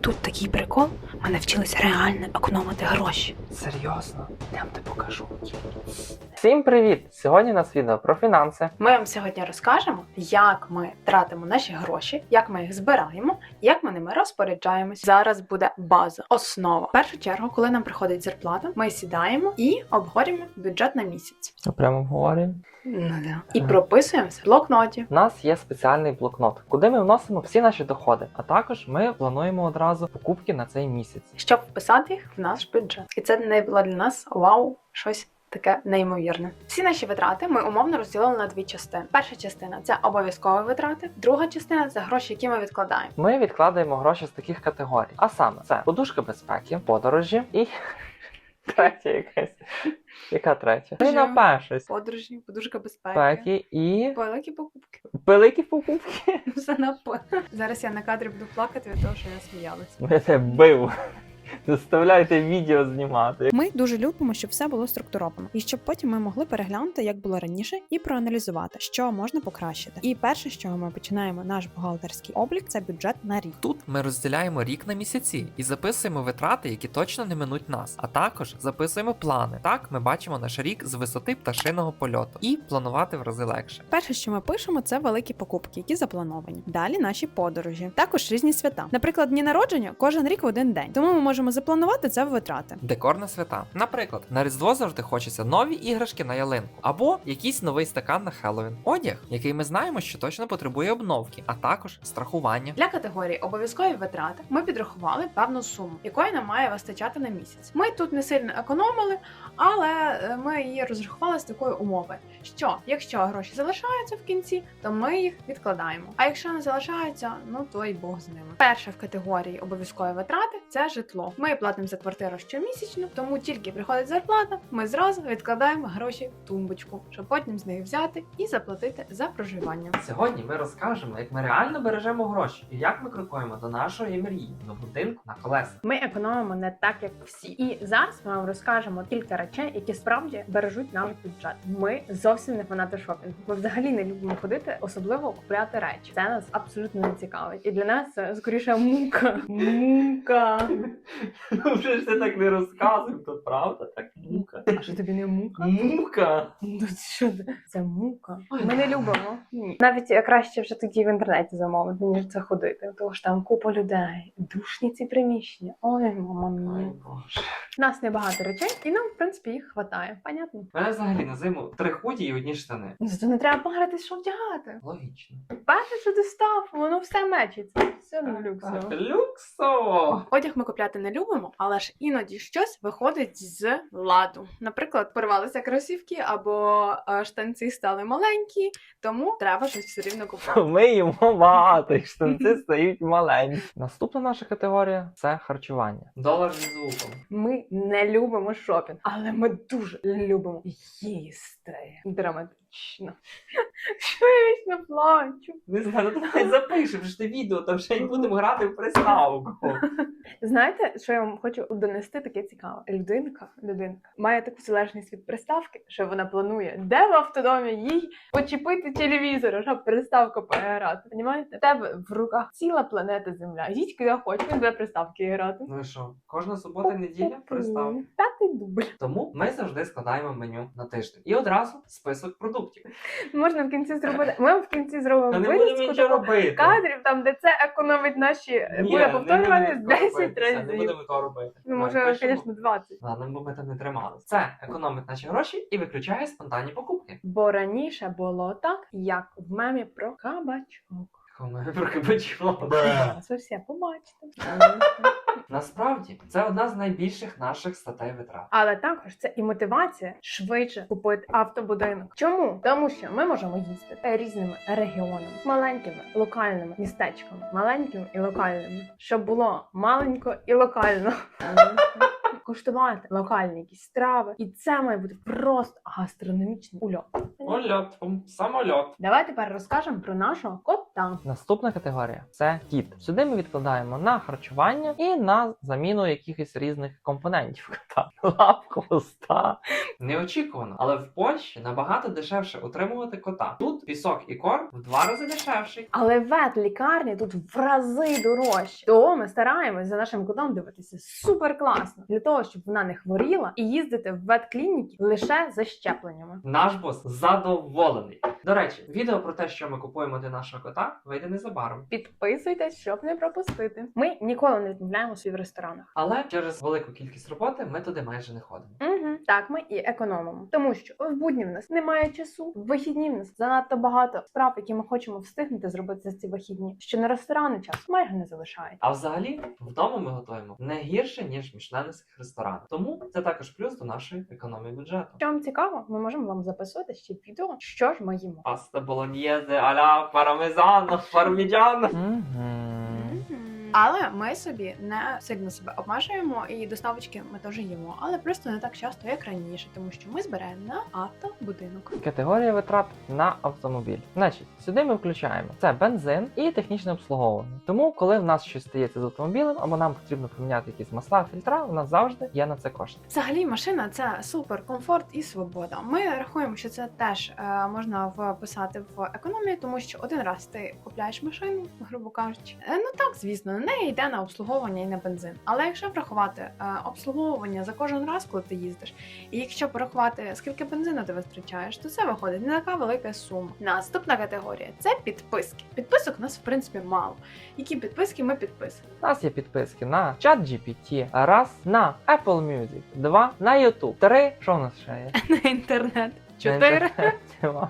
тут такий прикол. Ми навчилися реально економити гроші. Серйозно, йдемте покажу. Всім привіт! Сьогодні у нас відео про фінанси. Ми вам сьогодні розкажемо, як ми тратимо наші гроші, як ми їх збираємо, як ми ними розпоряджаємось. Зараз буде база, основа. В першу чергу, коли нам приходить зарплата, ми сідаємо і обговорюємо бюджет на місяць. Прямо обговорюємо. Ну да. І прописуємося в блокноті. У нас є спеціальний блокнот, куди ми вносимо всі наші доходи, а також ми плануємо одразу покупки на цей місяць. щоб вписати їх в наш бюджет. І це не було для нас вау, щось. Таке неймовірне. Всі наші витрати ми умовно розділили на дві частини. Перша частина це обов'язкові витрати, друга частина це гроші, які ми відкладаємо. Ми відкладаємо гроші з таких категорій. А саме це подушка безпеки, подорожі і третя якась. Яка третя? Вже. Ну, на перше. Подорожі, подушка безпеки, Безпеки і великі покупки. великі покупки. Все на по. Зараз я на кадрі буду плакати від того, що я сміялась. Я тебе бив. Заставляйте відео знімати. Ми дуже любимо, щоб все було структуровано, і щоб потім ми могли переглянути, як було раніше, і проаналізувати, що можна покращити. І перше, з чого ми починаємо наш бухгалтерський облік, це бюджет на рік. Тут ми розділяємо рік на місяці і записуємо витрати, які точно не минуть нас. А також записуємо плани. Так ми бачимо наш рік з висоти пташиного польоту і планувати в рази легше. Перше, що ми пишемо, це великі покупки, які заплановані. Далі наші подорожі, також різні свята. Наприклад, дні народження кожен рік в один день. Тому ми можемо запланувати це в витрати. Декор на свята. Наприклад, на Різдво завжди хочеться нові іграшки на ялинку або якийсь новий стакан на Хеллоуін. Одяг, який ми знаємо, що точно потребує обновки, а також страхування. Для категорії обов'язкові витрати ми підрахували певну суму, якої нам має вистачати на місяць. Ми тут не сильно економили, але е, ми її розрахували з такої умови, що якщо гроші залишаються в кінці, то ми їх відкладаємо. А якщо не залишаються, ну то й Бог з ними. Перше в категорії обов'язкові витрати це житло. Ми платимо за квартиру щомісячно, тому тільки приходить зарплата, ми зразу відкладаємо гроші в тумбочку, щоб потім з них взяти і заплатити за проживання. Сьогодні ми розкажемо, як ми реально бережемо гроші і як ми крокуємо до нашої мрії до будинку на колесах. Ми економимо не так, як всі. І зараз ми вам розкажемо кілька речей, які справді бережуть наш бюджет. Ми зовсім не фанати шопінгу. Ми взагалі не любимо ходити, особливо купляти речі. Це нас абсолютно не цікавить. І для нас це скоріше мука. Мука. Ну вже ж ти так не розказуй, то правда, так мука. А що тобі не мука? Мука. Ну що це? Це мука. Ми не любимо. Ні. Навіть краще вже тоді в інтернеті замовити, ніж це ходити. Тому що там купа людей, душні ці приміщення. Ой, мама Ой, боже. У нас небагато речей, і нам, в принципі, їх хватає. Понятно? У мене взагалі на зиму три худі і одні штани. Ну, Зато не треба погратись, що вдягати. Логічно. Перше, що ти став, воно все мечиться. Все на люксово. Люксово! Одяг ми купляти не любимо, але ж іноді щось виходить з ладу. Наприклад, порвалися кросівки або е, штанці стали маленькі, тому треба щось все рівно купувати. Ми їмо багато, і штанці стають маленькі. Наступна наша категорія це харчування. Долар зі звуком. Ми не любимо шопінг, але ми дуже любимо їсти. Драматично. Що я вічно плачу? Не знаю, ну давай запишемо ж ти відео, то вже й будемо грати в приставку. Знаєте, що я вам хочу донести таке цікаве? Людинка, людинка має таку залежність від приставки, що вона планує, де в автодомі їй почепити телевізор, щоб приставка пограти. Понімаєте? В тебе в руках ціла планета Земля. Їдь куди хочеш, де приставки грати. Ну і що, кожна субота і неділя приставка. П'ятий дубль. Тому ми завжди складаємо меню на тиждень. І одразу список продуктів. Можна в кінці зробити. Ми в кінці зробимо Та не будемо вирізку нічого такого робити. кадрів, там де це економить наші Ні, буде не повторювати будемо такого 10 робити. Все, Не разів. будемо того робити. Ну, Ми може, пишемо. звісно, 20. Ладно, бо ми там не трималися. Це економить наші гроші і виключає спонтанні покупки. Бо раніше було так, як в мемі про кабачок. Коли ми про кабачок. Це все побачите. Насправді це одна з найбільших наших статей витрат. Але також це і мотивація швидше купити автобудинок. Чому? Тому що ми можемо їздити різними регіонами, маленькими локальними містечками, маленькими і локальними, щоб було маленько і локально. Куштувати локальні якісь страви, і це має бути просто гастрономічний ульот. Ольот, ум, самольот. Давай тепер розкажемо про нашого кота. Наступна категорія це кіт. Сюди ми відкладаємо на харчування і на заміну якихось різних компонентів кота. Лап, хвоста. Неочікувано, але в Польщі набагато дешевше утримувати кота. Тут пісок і корм в два рази дешевший. Але ветлікарні тут в рази дорожчі. Тому ми стараємось за нашим котом дивитися супер класно для того, щоб вона не хворіла і їздити в ветклініки лише за щепленнями. Наш бос задоволений. До речі, відео про те, що ми купуємо для нашого кота, вийде незабаром. Підписуйтесь, щоб не пропустити. Ми ніколи не відмовляємо собі в ресторанах. Але через велику кількість роботи ми туди майже не ходимо. Угу. Так, ми і економимо, тому що в будні в нас немає часу. В вихідні в нас занадто багато справ, які ми хочемо встигнути зробити за ці вихідні. Що на ресторани часу майже не залишається. А взагалі, вдома ми готуємо не гірше, ніж в мішленівських ресторанах. Тому це також плюс до нашої економії бюджету. Що вам цікаво, ми можемо вам записувати ще відео, що ж ми їмо. Паста болоньєзе, аля пармезано, парміджано. Але ми собі не сильно себе обмежуємо, і доставочки ми теж їмо, але просто не так часто, як раніше, тому що ми збираємо на автобудинок. Категорія витрат на автомобіль. Значить, сюди ми включаємо це бензин і технічне обслуговування. Тому, коли в нас щось стається з автомобілем, або нам потрібно поміняти якісь масла, фільтра, у нас завжди є на це кошти. Взагалі, машина це супер комфорт і свобода. Ми рахуємо, що це теж е, можна вписати в економію, тому що один раз ти купляєш машину, грубо кажучи. Е, ну так, звісно, на неї йде на обслуговування і на бензин. Але якщо врахувати е, обслуговування за кожен раз, коли ти їздиш, і якщо порахувати, скільки бензину ти витрачаєш, то це виходить не така велика сума. Наступна категорія це підписки. Підписок у нас в принципі мало. Які підписки ми підписуємо? У нас є підписки на ChatGPT, раз на Apple Music, два на YouTube, три. Що в нас ще є? На інтернет. Чотири.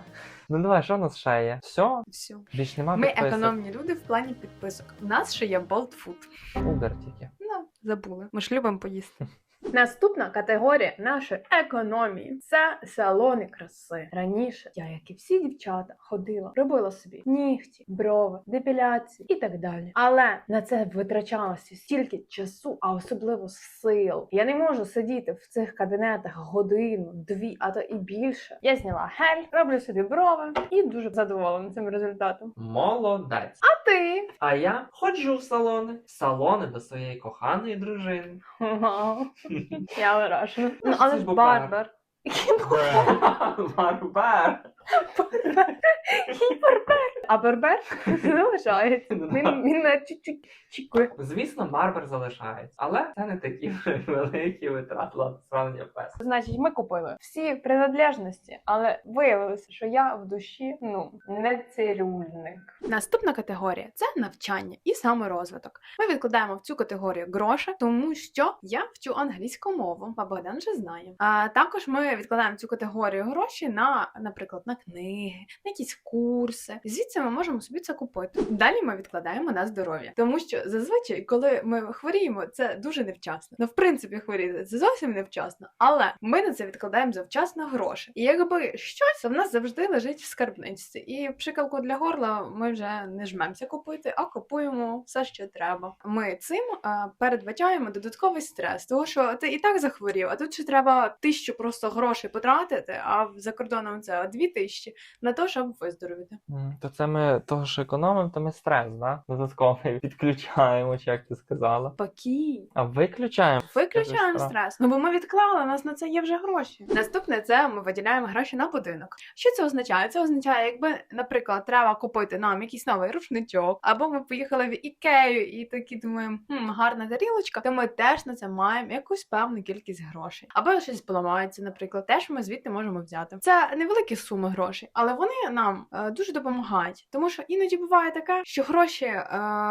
Ну давай, що в нас ще є? Все, Все. більш нема Ми підписок. економні люди в плані підписок. У нас ще є болтфуд. Food. Тільки. Ну, забули. Ми ж любимо поїсти. Наступна категорія нашої економії це салони краси. Раніше я, як і всі дівчата, ходила, робила собі нігті, брови, депіляції і так далі. Але на це витрачалося стільки часу, а особливо сил. Я не можу сидіти в цих кабінетах годину, дві, а то і більше. Я зняла гель, роблю собі брови і дуже задоволена цим результатом. Молодець. А ти? А я ходжу в салони. В салони до своєї коханої дружини. Вау. Я вражена. Ну, але ж ж Барбар. барбер. Барбер. Барбер? А барбер залишається. Він, він на чуть-чуть чікує. Звісно, барбер залишається, але це не такі великі витрати сравнення пес. Значить, ми купили всі принадлежності, але виявилося, що я в душі ну не цирюльник. Наступна категорія це навчання і саморозвиток. Ми відкладаємо в цю категорію гроші, тому що я вчу англійську мову, а Богдан вже знає. А також ми відкладаємо цю категорію гроші на, наприклад, на книги, на якісь курси. Звідси ми можемо собі це купити. Далі ми відкладаємо на здоров'я, тому що зазвичай, коли ми хворіємо, це дуже невчасно. Ну, в принципі, хворіти це зовсім невчасно, але ми на це відкладаємо завчасно гроші. І якби щось в нас завжди лежить в скарбничці. І пшикалку для горла ми вже не жмемося купити, а купуємо все, що треба. Ми цим а, передбачаємо додатковий стрес, тому що ти і так захворів, а тут ще треба тисячу просто грошей потратити, а за кордоном це дві тисячі на те, щоб виздоровіти. То це ми того, що економимо, то ми стрес, да? Додатковий підключаємо, чи як ти сказала. Спокій. А виключаємо. Виключаємо Це стрес. Ну бо ми відклали, у нас на це є вже гроші. Наступне це ми виділяємо гроші на будинок. Що це означає? Це означає, якби, наприклад, треба купити нам якийсь новий рушничок, або ми поїхали в Ікею і такі думаємо, хм, гарна тарілочка, то ми теж на це маємо якусь певну кількість грошей. Або щось поламається, наприклад, теж ми звідти можемо взяти. Це невеликі суми грошей, але вони нам е, дуже допомагають, тому що іноді буває таке, що гроші е,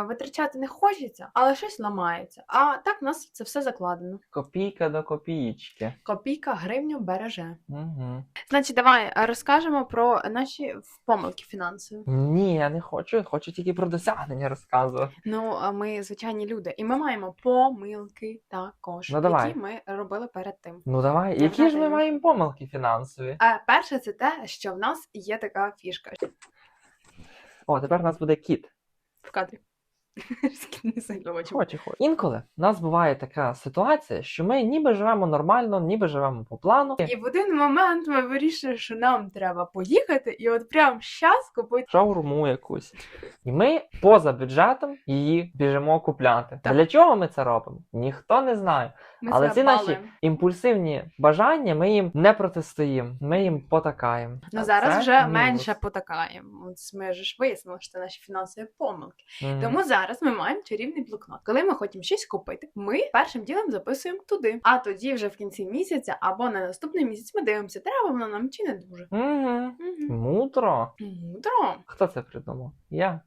витрачати не хочеться, але щось ламається. А так в нас це все закладено. Копійка до копієчки. Копійка гривню береже. Угу. Значить, давай е, розкажемо про наші помилки фінансові. Ні, я не хочу, хочу тільки про досягнення розказувати. Ну, а ми звичайні люди, і ми маємо помилки також, Ну, давай. які ми робили перед тим. Ну давай, які ж ми маємо помилки фінансові? Перше, це те, що в нас є така фішка О, тепер у нас буде кіт. в кадрі. Хоче. Інколи в нас буває така ситуація, що ми ніби живемо нормально, ніби живемо по плану. І в один момент ми вирішили, що нам треба поїхати, і от прямо щас купити. Шаурму якусь. І ми поза бюджетом її біжимо купляти. Так. Для чого ми це робимо? Ніхто не знає. Ми Але ці наші імпульсивні бажання ми їм не протистоїмо, ми їм потакаємо. Ну А зараз вже мінус. менше потакаємо. От ми ж вияснили, що це наші фінансові помилки. Мгм. Тому зараз ми маємо чарівний блокнот. Коли ми хочемо щось купити, ми першим ділом записуємо туди. А тоді вже в кінці місяця або на наступний місяць ми дивимося, треба воно нам чи не дуже. Угу. Угу. Мудро. Мудро. Хто це придумав? Я.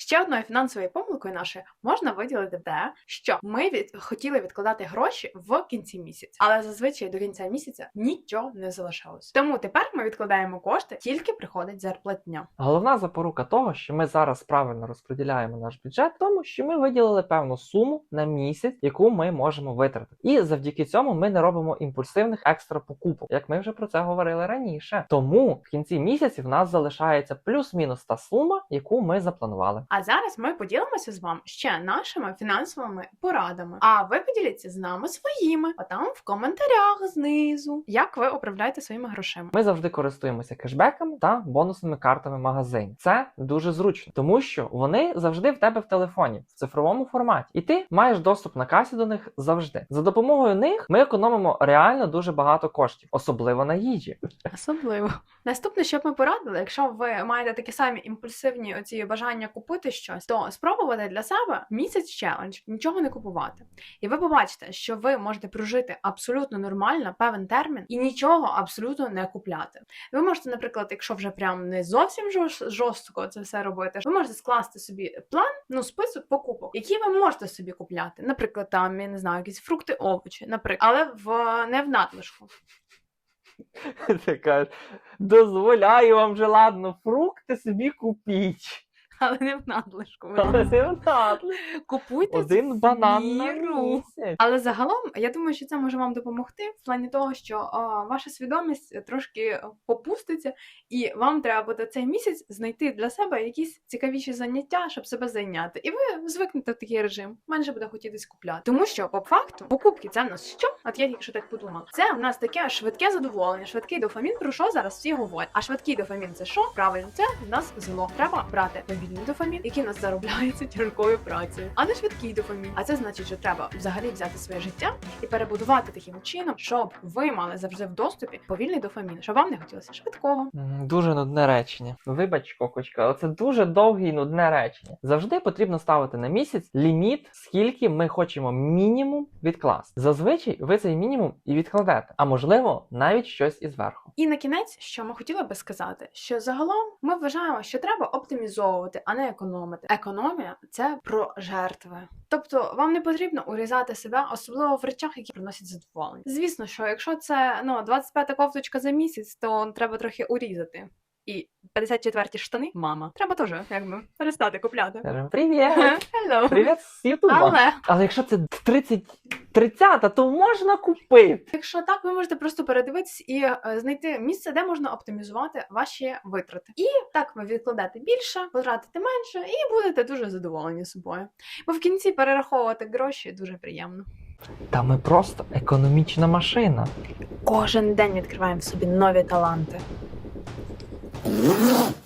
Ще одною фінансовою помилкою нашою можна виділити те, що ми від... хотіли відкладати гроші в кінці місяця, але зазвичай до кінця місяця нічого не залишалось. Тому тепер ми відкладаємо кошти, тільки приходить зарплатня. Головна запорука того, що ми зараз правильно розподіляємо наш бюджет, тому що ми виділили певну суму на місяць, яку ми можемо витратити. І завдяки цьому ми не робимо імпульсивних екстра покупок, як ми вже про це говорили раніше. Тому в кінці місяці в нас залишається плюс-мінус та сума, яку ми запланували. А зараз ми поділимося з вами ще нашими фінансовими порадами. А ви поділіться з нами своїми, а там в коментарях знизу, як ви управляєте своїми грошима. Ми завжди користуємося кешбеками та бонусними картами магазинів. Це дуже зручно, тому що вони завжди в тебе в телефоні в цифровому форматі, і ти маєш доступ на касі до них завжди. За допомогою них ми економимо реально дуже багато коштів, особливо на їжі. Особливо. Наступне, що б ми порадили, якщо ви маєте такі самі імпульсивні оці бажання купити щось, то спробувати для себе місяць челендж, нічого не купувати. І ви побачите, що ви можете прожити абсолютно нормально певен термін і нічого абсолютно не купляти. Ви можете, наприклад, якщо вже прям не зовсім жорстко це все робити, ви можете скласти собі план, ну список покупок, які ви можете собі купляти. Наприклад, там я не знаю, якісь фрукти, овочі, наприклад, але в не в надлишку. Ти кажеш, дозволяю вам же ладно, фрукти собі купіть. Але не в надлишку. Але не вдатли. Купуйте Один банан на місяць. Але загалом я думаю, що це може вам допомогти в плані того, що а, ваша свідомість трошки попуститься, і вам треба буде цей місяць знайти для себе якісь цікавіші заняття, щоб себе зайняти. І ви звикнете в такий режим. Менше буде хотітись купляти. Тому що по факту покупки це в нас що? От я тільки що так подумала. Це в нас таке швидке задоволення, швидкий дофамін. Про що зараз всі говорять? А швидкий дофамін це що? Правильно, це в нас зло. Треба брати повільний дофамін, який нас заробляється тяжкою працею, а не швидкий дофамін. А це значить, що треба взагалі взяти своє життя і перебудувати таким чином, щоб ви мали завжди в доступі повільний дофамін, щоб вам не хотілося швидкого. Дуже нудне речення. Вибач, кокочка, але це дуже довге і нудне речення. Завжди потрібно ставити на місяць ліміт, скільки ми хочемо мінімум відкласти. Зазвичай ви цей мінімум і відкладете, а можливо, навіть щось із верху. І на кінець, що ми хотіли би сказати, що загалом ми вважаємо, що треба оптимізовувати, а не економити. Економія це про жертви. Тобто вам не потрібно урізати себе, особливо в речах, які приносять задоволення. Звісно, що якщо це ну 25 кофточка за місяць, то треба трохи урізати. І 54 штани, мама. Треба теж якби перестати купляти. Кажемо, привіт! Hello. Привіт з Ютуба! Але Але якщо це 30 30 то можна купити. Якщо так, ви можете просто передивитись і е, знайти місце, де можна оптимізувати ваші витрати. І так ви відкладете більше, потратите менше, і будете дуже задоволені собою. Бо в кінці перераховувати гроші дуже приємно. Та ми просто економічна машина. Кожен день відкриваємо в собі нові таланти. Oh,